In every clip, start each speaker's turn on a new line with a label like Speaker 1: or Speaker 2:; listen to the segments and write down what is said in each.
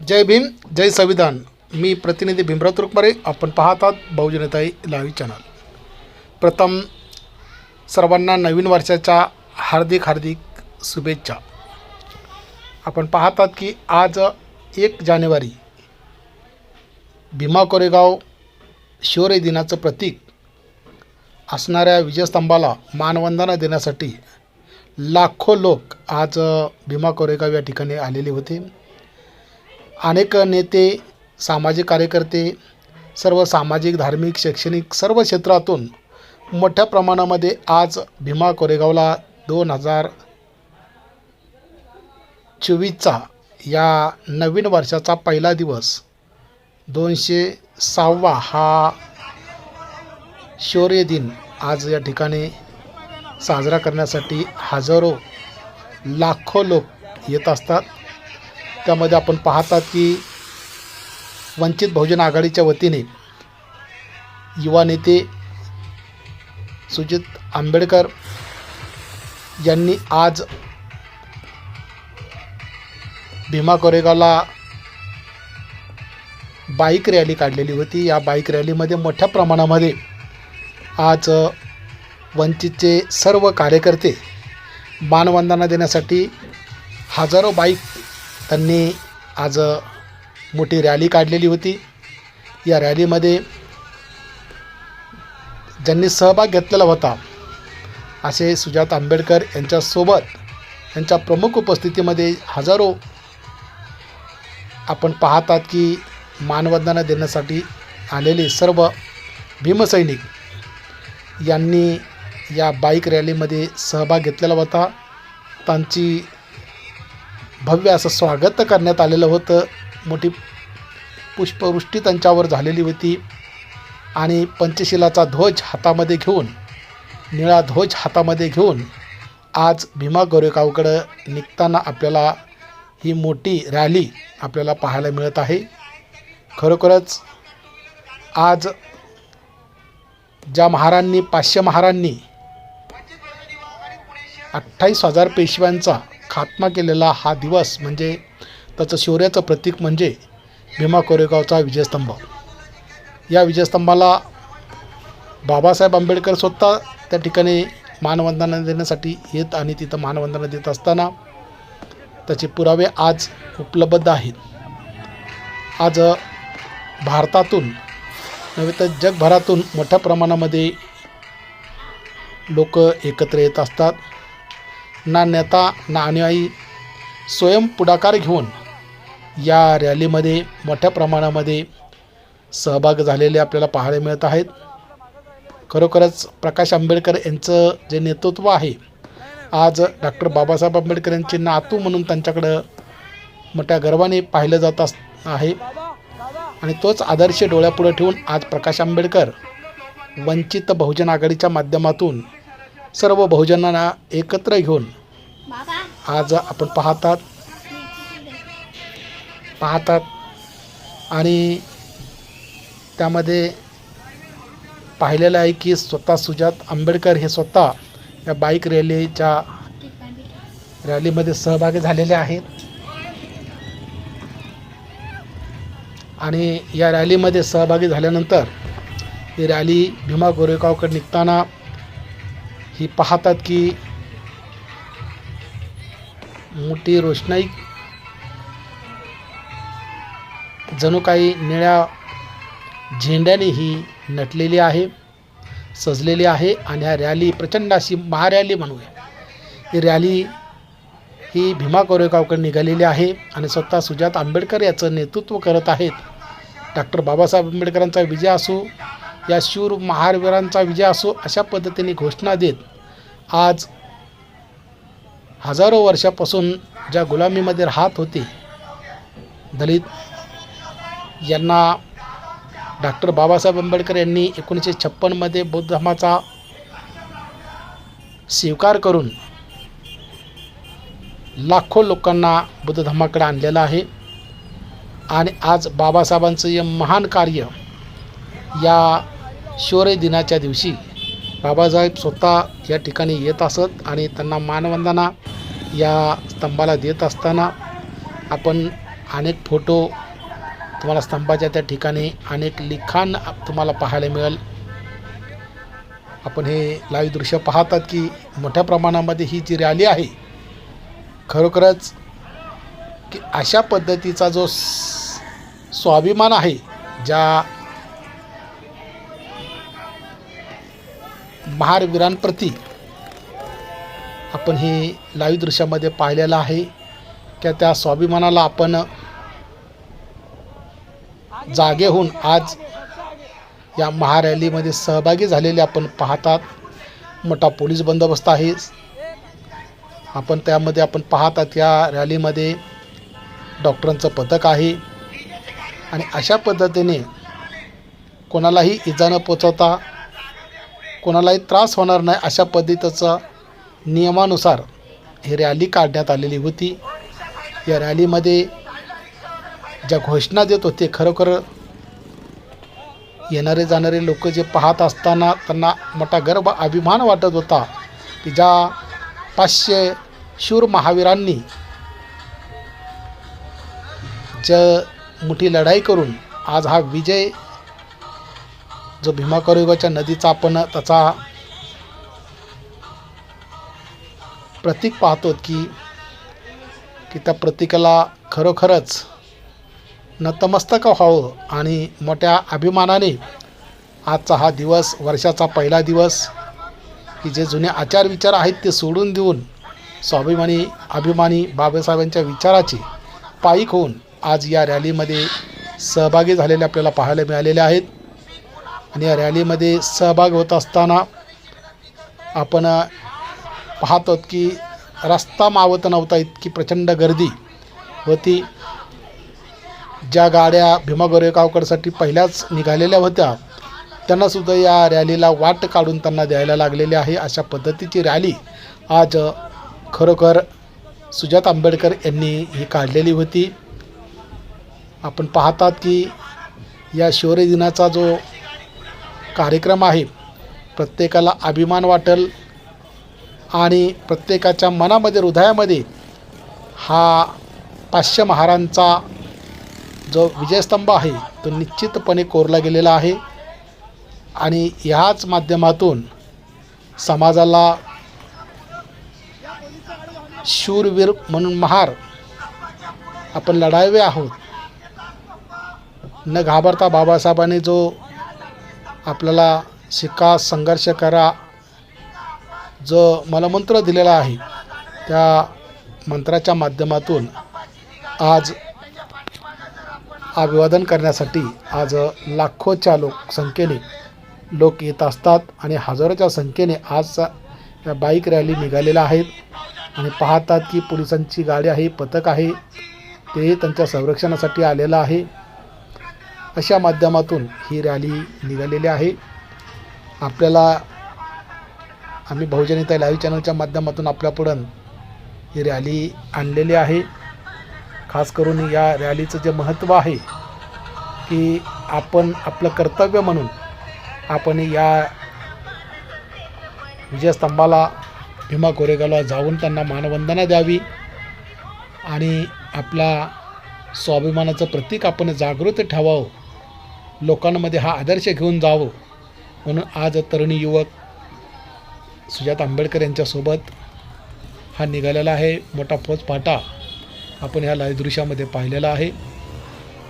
Speaker 1: जय भीम जय संविधान. मी प्रतिनिधी भीमराव तुरुकमारे. आपण पाहतात बहुजनताई लाईव्ह चॅनल. प्रथम सर्वांना नवीन वर्षाच्या हार्दिक हार्दिक शुभेच्छा. आपण पाहतात की आज एक जानेवारी भीमा कोरेगाव शौर्य दिनाचं प्रतीक असणाऱ्या विजयस्तंभाला मानवंदना देण्यासाठी लाखो लोक आज भीमा कोरेगाव या ठिकाणी आलेले होते. अनेक नेते सामाजिक कार्यकर्ते सर्व सामाजिक धार्मिक शैक्षणिक सर्व क्षेत्रातून मोठ्या प्रमाणामध्ये आज भीमा कोरेगावला दोन हजार चोवीसचा या नवीन वर्षाचा पहिला दिवस. दोनशे सहावा हा शौर्य दिन आज या ठिकाणी साजरा करण्यासाठी हजारो लाखो लोक येत असतात. त्यामध्ये आपण पाहतात की वंचित बहुजन आघाडीच्या वतीने युवा नेते सुजित आंबेडकर यांनी आज भीमा कोरेगावला बाईक रॅली काढलेली होती. या बाईक रॅलीमध्ये मोठ्या प्रमाणामध्ये आज वंचितचे सर्व कार्यकर्ते मानवंदना देण्यासाठी हजारो बाईक त्यांनी आज मोठी रॅली काढलेली होती. या रॅलीमध्ये ज्यांनी सहभाग घेतलेला होता असे सुजात आंबेडकर यांच्यासोबत त्यांच्या प्रमुख उपस्थितीमध्ये हजारो आपण पाहतात की मानवंदना देण्यासाठी आलेले सर्व भीमसैनिक यांनी या बाईक रॅलीमध्ये सहभाग घेतलेला होता. त्यांची भव्य असं स्वागत करण्यात आलेलं होतं. मोठी पुष्पवृष्टी त्यांच्यावर झालेली होती. आणि पंचशिलाचा ध्वज हातामध्ये घेऊन निळा ध्वज हातामध्ये घेऊन आज भीमा गोरेगावकडं निघताना आपल्याला ही मोठी रॅली आपल्याला पाहायला मिळत आहे. खरोखरच आज ज्या महारांनी पाचशे महारांनी अठ्ठावीस हजार पेशव्यांचा खात्मा केलेला हा दिवस म्हणजे त्याचं शौर्याचं प्रतीक म्हणजे भीमा कोरेगावचा विजयस्तंभ. या विजयस्तंभाला बाबासाहेब आंबेडकर स्वतः त्या ठिकाणी मानवंदना देण्यासाठी येत आणि तिथं मानवंदना देत असताना त्याचे पुरावे आज उपलब्ध आहेत. आज भारतातून नव्हे तर जगभरातून मोठ्या प्रमाणामध्ये लोक एकत्र येत असतात. ना नेता ना अनुयायी स्वयं पुढाकार घेऊन या रॅलीमध्ये मोठ्या प्रमाणामध्ये सहभाग झालेले आपल्याला पाहायला मिळत आहेत. खरोखरच प्रकाश आंबेडकर यांचं जे नेतृत्व आहे आज डॉक्टर बाबासाहेब आंबेडकर यांचे नातू म्हणून त्यांच्याकडं मोठ्या गर्वाने पाहिलं जात अस आहे. आणि तोच आदर्श डोळ्यापुढे ठेवून आज प्रकाश आंबेडकर वंचित बहुजन आघाडीच्या माध्यमातून सर्व बहुजनांना एकत्र घेऊन आज आपण पाहतात. पाहतात. आणि त्यामध्ये पाहिलेलं आहे की स्वतः सुजात आंबेडकर हे स्वतः या बाईक रॅलीच्या रॅलीमध्ये सहभागी झालेले आहेत. आणि या रॅलीमध्ये सहभागी झाल्यानंतर ही रॅली भीमा गोरेगावकडे निघताना ही पाहतात की मोठी रोषणाई जणू काही निळ्या झेंड्याने ही नटलेली आहे सजलेली आहे आणि ह्या रॅली प्रचंड अशी महारॅली म्हणूया ही रॅली ही भीमा कोरेगावकडे निघालेली आहे आणि स्वतः सुजात आंबेडकर याचं नेतृत्व करत आहेत. डॉक्टर बाबासाहेब आंबेडकरांचा विजय असू या शूर महारवीरांचा विजय असो अशा पद्धतीने घोषणा देत आज हजारो वर्षापासून ज्या गुलामीमध्ये राहत होते दलित यांना डॉक्टर बाबासाहेब आंबेडकर यांनी एकोणीसशे छप्पनमध्ये बौद्ध धर्माचा स्वीकार करून लाखो लोकांना बुद्ध धर्माकडे आणलेलं आहे. आणि आज बाबासाहेबांचं हे महान कार्य या शौर्य दिनाच्या दिवशी बाबासाहेब स्वतः या ठिकाणी येत असत आणि त्यांना मानवंदना या स्तंभाला देत असताना आपण अनेक फोटो तुम्हाला स्तंभाच्या त्या ठिकाणी अनेक लिखाण तुम्हाला पाहायला मिळेल. आपण हे लाईव्ह दृश्य पाहतात की मोठ्या प्रमाणामध्ये ही जी रॅली आहे खरोखरच की अशा पद्धतीचा जो स- स्वाभिमान आहे ज्या महारवीरांप्रती आपण हे लाईव्ह दृश्यामध्ये पाहिलेलं आहे. की त्या स्वाभिमानाला आपण जागे होऊन आज या महारॅलीमध्ये सहभागी झालेले आपण पाहतात. मोठा पोलीस बंदोबस्त आहे. आपण त्यामध्ये आपण पाहतात या रॅलीमध्ये डॉक्टरांचं पथक आहे. आणि अशा पद्धतीने कोणालाही इजा न पोचवता कोणालाही त्रास होणार नाही अशा पद्धतीचं नियमानुसार ही रॅली काढण्यात आलेली होती. या रॅलीमध्ये ज्या घोषणा देत होते खरोखर येणारे जाणारे लोक जे पाहत असताना त्यांना मोठा गर्व अभिमान वाटत होता की ज्या पाचशे शूर महावीरांनी ज मोठी लढाई करून आज हा विजय जो भीमाकरुगाच्या नदीचा आपण त्याचा प्रतीक पाहतो की की त्या प्रतीकाला खरोखरच नतमस्तक व्हावं आणि मोठ्या अभिमानाने आजचा हा दिवस वर्षाचा पहिला दिवस की जे जुने आचार विचार आहेत ते सोडून देऊन स्वाभिमानी अभिमानी बाबासाहेबांच्या विचाराची पायीक होऊन आज या रॅलीमध्ये सहभागी झालेले आपल्याला पाहायला मिळालेले आहेत. आणि या रॅलीमध्ये सहभाग होत असताना आपण पाहतो की रस्ता मावत नव्हता इतकी प्रचंड गर्दी होती ज्या गाड्या भीमा गोरेगावकडसाठी पहिल्याच निघालेल्या होत्या त्यांनासुद्धा या रॅलीला वाट काढून त्यांना द्यायला लागलेली आहे. अशा पद्धतीची रॅली आज खरोखर सुजात आंबेडकर यांनी ही काढलेली होती. आपण पाहतात की या शौर्य दिनाचा जो कार्यक्रम आहे. प्रत्येकाला अभिमान वाटेल आणि प्रत्येकाच्या मनामध्ये हृदयामध्ये हा पाचशे महारांचा जो विजयस्तंभ आहे तो निश्चितपणे कोरला गेलेला आहे. आणि ह्याच माध्यमातून समाजाला शूरवीर म्हणून महार आपण लढावे आहोत. न घाबरता बाबासाहेबांनी जो आपल्याला शिका संघर्ष करा जो मला मंत्र दिलेला आहे त्या मंत्राच्या माध्यमातून आज अभिवादन करण्यासाठी आज लाखोच्या लोक संख्येने लोक येत असतात आणि हजारोच्या संख्येने आज या बाईक रॅली निघालेल्या आहेत आणि पाहतात की पोलिसांची गाडी आहे पथक आहे ते त्यांच्या संरक्षणासाठी आलेलं आहे. अशा माध्यमातून ही रॅली निघालेली आहे. आपल्याला आम्ही बहुजनिता लाईव्ह चॅनलच्या माध्यमातून आपल्यापुढं ही रॅली आणलेली आहे. खास करून या रॅलीचं जे महत्त्व आहे की आपण आपलं कर्तव्य म्हणून आपण या विजयस्तंभाला भीमा कोरेगावला जाऊन त्यांना मानवंदना द्यावी आणि आपला स्वाभिमानाचं प्रतीक आपण जागृत ठेवावं. लोकांमध्ये हा आदर्श घेऊन जावं म्हणून आज तरुणी युवक सुजात आंबेडकर यांच्यासोबत हा निघालेला आहे. मोठा फौजफाटा आपण ह्या लाईव्ह दृश्यामध्ये पाहिलेला आहे.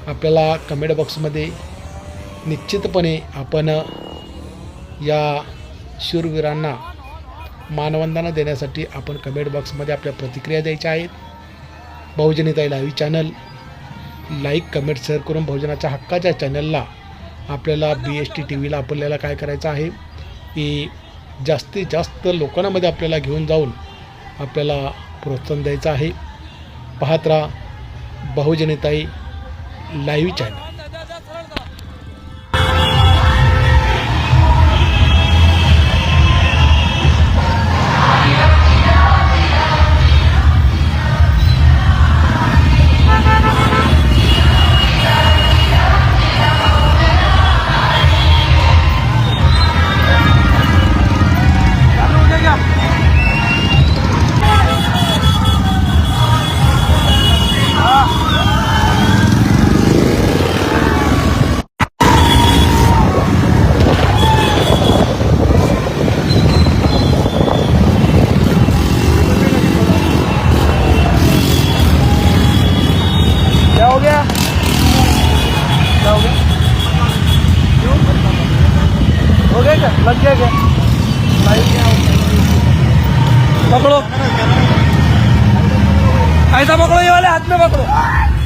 Speaker 1: आपल्याला कमेंट बॉक्समध्ये निश्चितपणे आपण या शूरवीरांना मानवंदना देण्यासाठी आपण कमेंट बॉक्समध्ये आपल्या प्रतिक्रिया द्यायच्या आहेत. बहुजनीताई live channel like comment share करून बहुजनाच्या हक्काच्या चॅनलला आपल्याला बी एस टी टी व्हीला आपल्याला काय करायचं आहे? की जास्तीत जास्त लोकांमध्ये आपल्याला घेऊन जाऊन आपल्याला प्रोत्साहन द्यायचं आहे. पाहत राहा बहुजनिताई लाईव्ह चॅनल.
Speaker 2: ऐसा पकड़ो ये वाले हाथ में पकड़ो